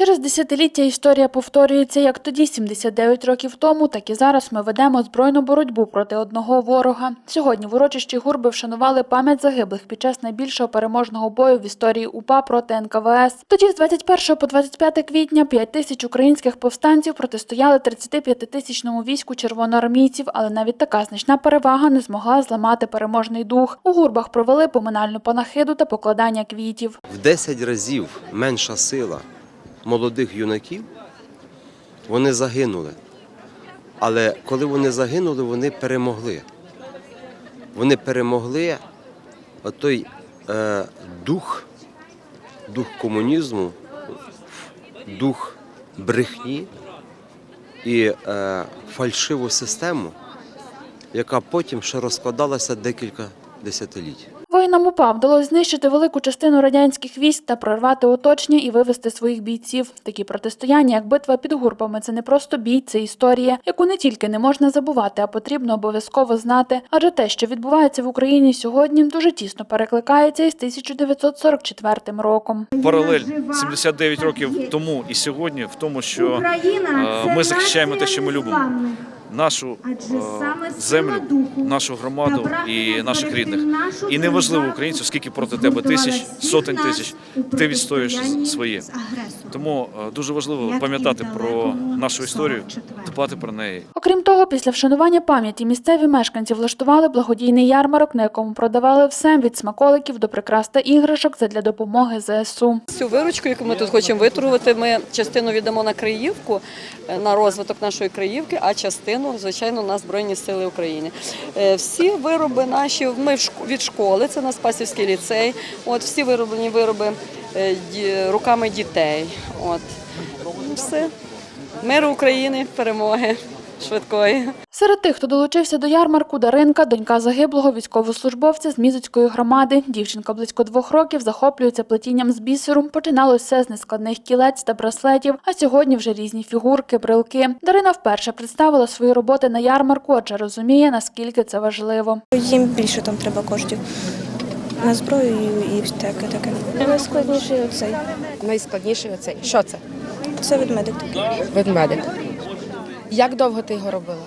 Через десятиліття історія повторюється як тоді, 79 років тому, так і зараз ми ведемо збройну боротьбу проти одного ворога. Сьогодні в урочищі Гурби вшанували пам'ять загиблих під час найбільшого переможного бою в історії УПА проти НКВС. Тоді з 21 по 25 квітня 5 тисяч українських повстанців протистояли 35-тисячному війську червоноармійців, але навіть така значна перевага не змогла зламати переможний дух. У Гурбах провели поминальну панахиду та покладання квітів. в 10 разів менша сила молодих юнаків, вони загинули. Але коли вони загинули, вони перемогли. Вони перемогли той е, дух, дух комунізму, дух брехні і е, фальшиву систему, яка потім ще розкладалася декілька десятиліть. Воїнам УПА вдалося знищити велику частину радянських військ та прорвати оточення і вивести своїх бійців. Такі протистояння, як битва під гурбами, це не просто бій, це історія, яку не тільки не можна забувати, а потрібно обов'язково знати. Адже те, що відбувається в Україні сьогодні, дуже тісно перекликається із 1944 роком. паралель 79 років тому і сьогодні в тому, що Україна е, ми захищаємо те, що ми любимо. Нашу Адже е, землю, духу нашу громаду і наших рідних. нашу І неважливо українців, скільки проти тебе тисяч, сотень тисяч, ти відстоюєш протистоянні своє. Тому е, дуже важливо пам'ятати про нашу історію, дбати про неї. Окрім того, після вшанування пам'яті місцеві мешканці влаштували благодійний ярмарок, на якому продавали все від смаколиків до прикрас та іграшок задля допомоги ЗСУ. Цю виручку, яку ми тут хочемо виторгувати, ми частину віддамо на Криївку, е, на розвиток нашої Криївки, а частину, звичайно, на Збройні Сили України. Е, Всі вироби наші, ми від школи, це на Спасівський ліцей. От всі вироблені вироби е, руками дітей. От все. Миру України, перемоги швидкої. Серед тих, хто долучився до ярмарку, Даринка, донька загиблого військовослужбовця з Мізоцької громади. Дівчинка близько двох років захоплюється плетінням з бісеру. Починалося все з нескладних кілець та браслетів, а сьогодні вже різні фігурки, брелки. Дарина вперше представила свої роботи на ярмарку, адже розуміє, наскільки це важливо. Їм більше там треба коштів на зброю і, і таке таке. Найскладніший оцей. Найскладніший оцей. Що це? Це ведмедик такий. Ведмедик. Як довго ти його робила?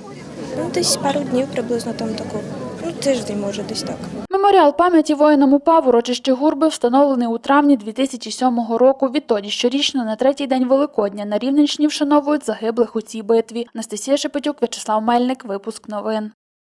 Ну, десь пару днів приблизно там таку. Ну, тиждень, може, десь так. Меморіал пам'яті воїнам УПА в урочищі Гурби встановлений у травні 2007 року. Відтоді щорічно на третій день Великодня на Рівненщині вшановують загиблих у цій битві. Анастасія Шепетюк, В'ячеслав Мельник. Випуск новин.